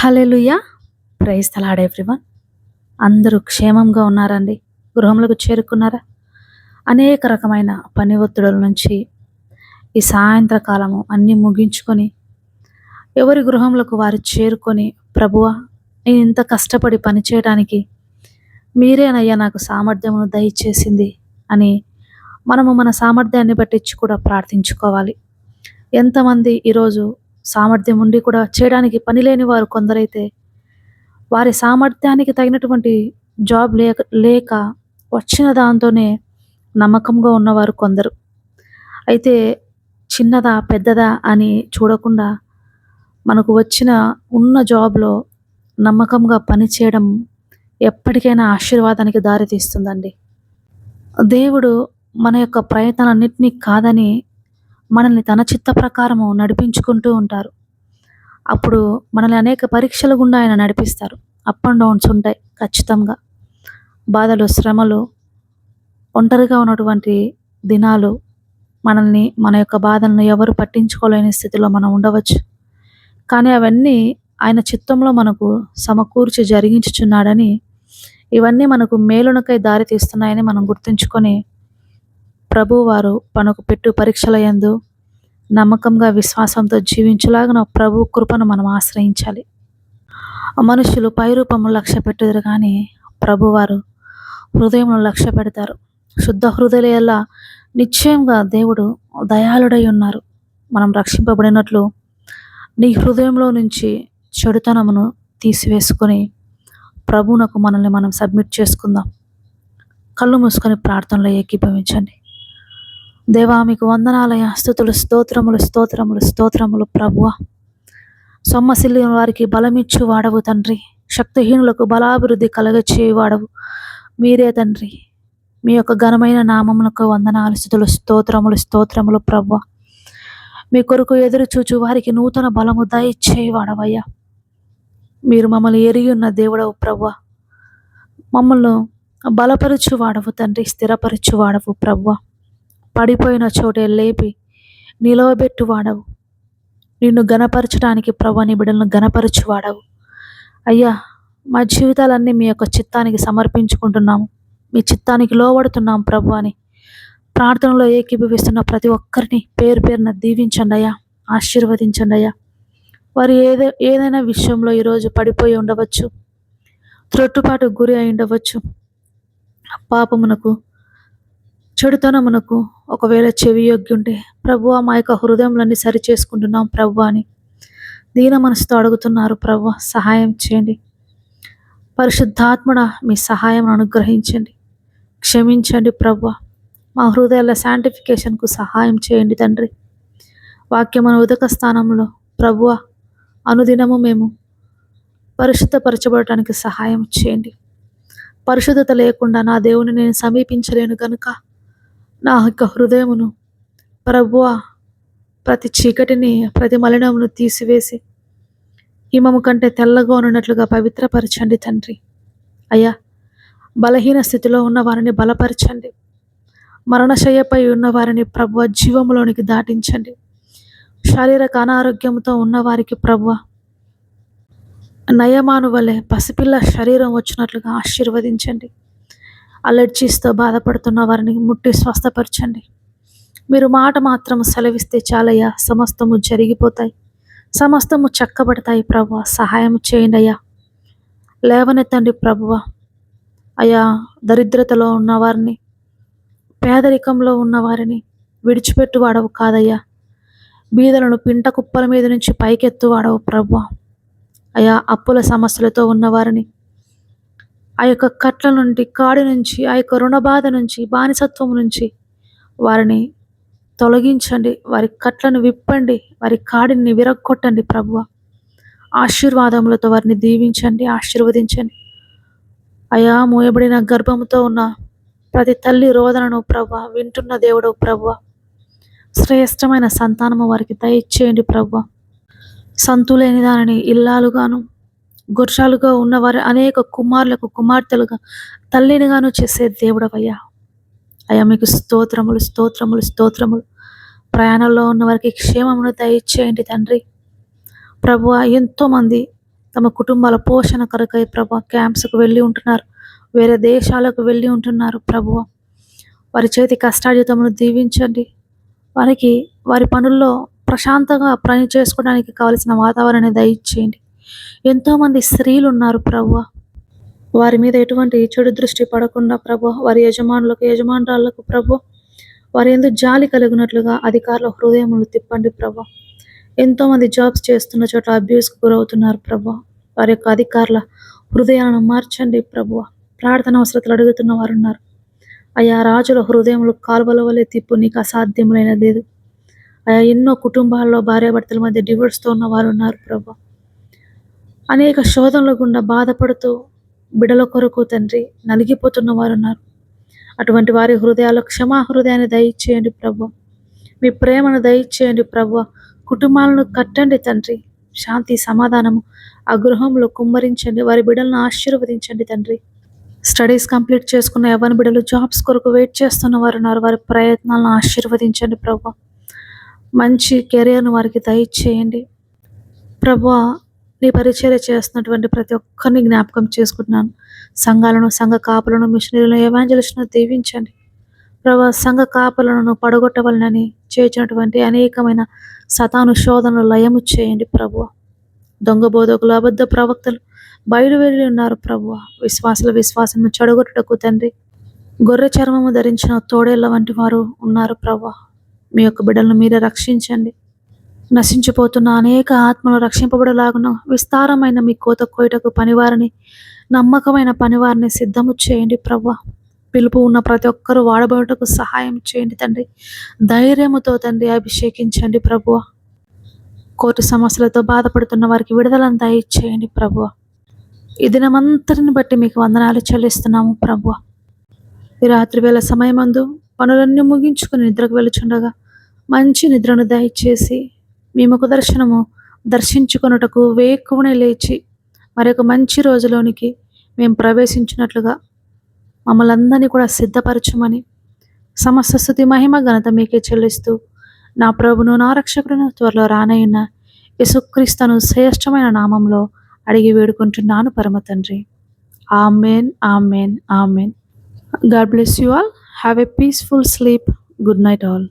హల్లెలూయా. Praise తలాడ్ everyone. అందరూ క్షేమంగా ఉన్నారండి. గృహంలోకి చేరుకున్నారా? అనేక రకమైన పని ఒత్తిడుల నుంచి ఈ సాయంత్రకాలము అన్నీ ముగించుకొని ఎవరి గృహంలోకి వారు చేరుకొని ప్రభువా నేను ఇంత కష్టపడి పని చేయడానికి మీరేనయ్యా నాకు సామర్థ్యమును దయచేసింది అని మనము మన సామర్థ్యాన్ని బట్టించి కూడా ప్రార్థించుకోవాలి. ఎంతమంది ఈరోజు సామర్థ్యం ఉండి కూడా చేయడానికి పని లేని వారు కొందరైతే వారి సామర్థ్యానికి తగినటువంటి జాబ్ లేక లేక వచ్చిన దాంతోనే నమ్మకంగా ఉన్నవారు కొందరు. అయితే చిన్నదా పెద్దదా అని చూడకుండా మనకు వచ్చిన ఉన్న జాబ్లో నమ్మకంగా పనిచేయడం ఎప్పటికైనా ఆశీర్వాదానికి దారితీస్తుందండి. దేవుడు మన యొక్క ప్రయత్నాలన్నింటినీ కాదని మనల్ని తన చిత్త ప్రకారము నడిపించుకుంటూ ఉంటారు. అప్పుడు మనల్ని అనేక పరీక్షల గుండా ఆయన నడిపిస్తారు. అప్ అండ్ డౌన్స్ ఉంటాయి ఖచ్చితంగా. బాధలు శ్రమలు ఒంటరిగా ఉన్నటువంటి దినాలు మనల్ని మన యొక్క బాధలను ఎవరు పట్టించుకోలేని స్థితిలో మనం ఉండవచ్చు. కానీ అవన్నీ ఆయన చిత్తంలో మనకు సమకూర్చి జరిగించుచున్నాడని ఇవన్నీ మనకు మేలునకై దారి తీస్తున్నాయని మనం గుర్తుంచుకొని ప్రభువారు మనకు పెట్టు పరీక్షల యందు నమ్మకంగా విశ్వాసంతో జీవించులాగా ప్రభు కృపను మనం ఆశ్రయించాలి. మనుషులు పైరూపము లక్ష్య పెట్టుదురు కానీ ప్రభువారు హృదయంలో లక్ష్య పెడతారు. శుద్ధ హృదయాల నిశ్చయంగా దేవుడు దయాళుడై ఉన్నారు. మనం రక్షింపబడినట్లు నీ హృదయంలో నుంచి చెడుతనమును తీసివేసుకొని ప్రభువునకు మనల్ని మనం సబ్మిట్ చేసుకుందాం. కళ్ళు మూసుకొని ప్రార్థనలో ఏకీభవించండి. దేవా మీకు వందనాలయ స్థుతులు స్తోత్రములు స్తోత్రములు స్తోత్రములు ప్రభువ. సొమ్మసిల్లి వారికి బలమిచ్చు వాడవు తండ్రి. శక్తిహీనులకు బలాభివృద్ధి కలగచేయి వాడవు మీరే తండ్రి. మీ యొక్క ఘనమైన నామములకు వందనాలు స్థుతులు స్తోత్రములు స్తోత్రములు ప్రభువ. మీ కొరకు ఎదురు చూచు వారికి నూతన బలము దయచేయి వాడవయ్యా. మీరు మమ్మల్ని ఎరిగి ఉన్న దేవుడవు ప్రభు మమ్మల్ని బలపరచు వాడవు తండ్రి స్థిరపరచు వాడవు ప్రభువ. పడిపోయిన చోటే లేపి నిలవబెట్టు వాడవు నిన్ను గనపరచడానికి ప్రభు నీ బిడ్డలను గనపరచు వాడవు అయ్యా మా జీవితాలన్నీ మీ యొక్క చిత్తానికి సమర్పించుకుంటున్నాము. మీ చిత్తానికి లోబడుతున్నాం ప్రభు అని ప్రార్థనలో ఏకీభవిస్తున్న ప్రతి ఒక్కరిని పేరు పేరున దీవించండి అయ్యా ఆశీర్వదించండి అయ్యా వారు ఏదో ఏదైనా విషయంలో ఈరోజు పడిపోయి ఉండవచ్చు త్రొట్టుపాటు గురి అయి ఉండవచ్చు. పాపమునకు చెడుతనమునకు ఒకవేళ చెవి యొగ్గి ఉంటే ప్రభు మా యొక్క హృదయంలన్నీ సరి చేసుకుంటున్నాం ప్రభు అని. దీన మనసుతో అడుగుతున్నారు ప్రభు సహాయం చేయండి. పరిశుద్ధాత్మడ మీ సహాయం అనుగ్రహించండి. క్షమించండి ప్రభు. మా హృదయాల శాంటిఫికేషన్కు సహాయం చేయండి తండ్రి. వాక్యమున ఉదక స్థానంలో ప్రభువ అనుదినము మేము పరిశుద్ధపరచబడటానికి సహాయం చేయండి. పరిశుద్ధత లేకుండా నా దేవుని నేను సమీపించలేను కనుక నా యొక్క హృదయమును ప్రభువ ప్రతి చీకటిని ప్రతి మలినమును తీసివేసి హిమము కంటే తెల్లగా ఉన్నట్లుగా పవిత్రపరచండి తండ్రి. అయ్యా బలహీన స్థితిలో ఉన్న వారిని బలపరచండి. మరణశయ్యపై ఉన్న వారిని ప్రభువ జీవములోనికి దాటించండి. శారీరక అనారోగ్యంతో ఉన్నవారికి ప్రభువ నయమాను వలె పసిపిల్ల శరీరం వచ్చినట్లుగా ఆశీర్వదించండి. అలర్జీస్తో బాధపడుతున్న వారిని ముట్టి స్వస్థపరచండి. మీరు మాట మాత్రం సెలవిస్తే చాలయ్యా సమస్తము జరిగిపోతాయి. సమస్తము చక్కబడతాయి ప్రభు సహాయం చేయండి అయ్యా. లేవనెత్తండి ప్రభువ అయ్యా దరిద్రతలో ఉన్నవారిని పేదరికంలో ఉన్నవారిని విడిచిపెట్టు వాడవు కాదయ్యా. బీదలను పింట కుప్పల మీద నుంచి పైకెత్తు వాడవు ప్రభు అయా అప్పుల సమస్యలతో ఉన్నవారిని ఆ యొక్క కట్ల నుండి కాడి నుంచి ఆ యొక్క రుణబాధ నుంచి బానిసత్వం నుంచి వారిని తొలగించండి. వారి కట్లను విప్పండి. వారి కాడిని విరగొట్టండి ప్రభువ. ఆశీర్వాదములతో వారిని దీవించండి ఆశీర్వదించండి. అయా మూయబడిన గర్భముతో ఉన్న ప్రతి తల్లి రోదనను ప్రభు వింటున్న దేవుడు ప్రభు శ్రేష్టమైన సంతానము వారికి దయచేయండి ప్రభు సంతులేని దానిని ఇల్లాలుగాను గుర్రాలుగా ఉన్నవారు అనేక కుమారులకు కుమార్తెలుగా తల్లినిగాను చేసే దేవుడవయ్యా. అయ్యా మీకు స్తోత్రములు స్తోత్రములు స్తోత్రములు. ప్రయాణంలో ఉన్న వారికి క్షేమమును దయచేయండి తండ్రి. ప్రభు ఎంతోమంది తమ కుటుంబాల పోషణ కొరకై ప్రభు క్యాంప్స్కు వెళ్ళి ఉంటున్నారు. వేరే దేశాలకు వెళ్ళి ఉంటున్నారు ప్రభువ. వారి చేతి కష్టార్జితమును దీవించండి. వారికి వారి పనుల్లో ప్రశాంతంగా పని చేసుకోవడానికి కావలసిన వాతావరణాన్ని దయచేయండి. ఎంతోమంది స్త్రీలు ఉన్నారు ప్రభు వారి మీద ఎటువంటి చెడు దృష్టి పడకుండా ప్రభు వారి యజమానులకు యజమానురాళ్ళకు ప్రభు వారి ఎందుకు జాలి కలిగినట్లుగా అధికారుల హృదయములు తిప్పండి ప్రభు ఎంతోమంది జాబ్స్ చేస్తున్న చోట అబ్యూస్కి గురవుతున్నారు ప్రభు వారి యొక్క అధికారుల హృదయాలను మార్చండి ప్రభు ప్రార్థన అవసరతలు అడుగుతున్న వారు ఉన్నారు అయా రాజుల హృదయములు కాలువల వలె తిప్పు నీకు అసాధ్యములైన లేదు. అయా ఎన్నో కుటుంబాల్లో భార్యాభర్తల మధ్య డివోర్స్తో ఉన్న వారు ఉన్నారు ప్రభా అనేక శోధనల గుండా బాధపడుతూ బిడల కొరకు తండ్రి నలిగిపోతున్న వారు ఉన్నారు అటువంటి వారి హృదయాలు క్షమా హృదయాన్ని దయచేయండి ప్రభు. మీ ప్రేమను దయచేయండి ప్రభు. కుటుంబాలను కట్టండి తండ్రి. శాంతి సమాధానము ఆ గృహంలో కుమ్మరించండి. వారి బిడలను ఆశీర్వదించండి తండ్రి. స్టడీస్ కంప్లీట్ చేసుకున్న ఎవరి బిడలు జాబ్స్ కొరకు వెయిట్ చేస్తున్న వారు ఉన్నారు వారి ప్రయత్నాలను ఆశీర్వదించండి ప్రభు. మంచి కెరియర్ను వారికి దయచేయండి. ప్రభు నీ పరిచర్య చేస్తున్నటువంటి ప్రతి ఒక్కరిని జ్ఞాపకం చేసుకుంటున్నాను. సంఘాలను సంఘ కాపులను మిషనరీలను ఎవాంజలిస్ట్ను దీవించండి. ప్రభా సంఘ కాపులను పడగొట్టవలనని చేసినటువంటి అనేకమైన సతాను శోధనలు లయము చేయండి ప్రభు దొంగ బోధకులు అబద్ధ ప్రవక్తలు బయలు వెళ్ళి ఉన్నారు ప్రభు విశ్వాసుల విశ్వాసం చెడగొట్టుటకు తండ్రి గొర్రె చర్మము ధరించిన తోడేళ్ళ వంటి వారు ఉన్నారు ప్రభు మీ యొక్క బిడ్డలను మీరే రక్షించండి. నశించిపోతున్న అనేక ఆత్మలు రక్షింపబడలాగున విస్తారమైన మీ కోత కోయటకు పనివారిని నమ్మకమైన పనివారిని సిద్ధము చేయండి ప్రవ్వ. పిలుపు ఉన్న ప్రతి ఒక్కరూ వాడబడుటకు సహాయం చేయండి తండ్రి. ధైర్యముతో తండ్రి అభిషేకించండి ప్రభువ కోర్టు సమస్యలతో బాధపడుతున్న వారికి విడుదలను ఇచ్చేయండి ప్రభువ ఈ దినమంతటిని బట్టి మీకు వందనాలు చెల్లిస్తున్నాము ప్రభువ ఈ రాత్రి వేళ సమయమందు పనులన్నీ ముగించుకుని నిద్రకు వెలుచుండగా మంచి నిద్రను దయచేసి మీ ముఖ దర్శనము దర్శించుకొనుటకు వేక్కువనే లేచి మరొక మంచి రోజులోనికి మేము ప్రవేశించినట్లుగా మమ్మల్ని అందరినీ కూడా సిద్ధపరచమని సమస్త స్థుతి మహిమ ఘనత మీకే చెల్లిస్తూ నా ప్రభును నా రక్షకుడును త్వరలో రానయ్యున్న యేసుక్రీస్తును శ్రేష్టమైన నామంలో అడిగి వేడుకుంటున్నాను పరమ తండ్రి. Amen amen amen. God bless you all. Have a peaceful sleep. Good night all.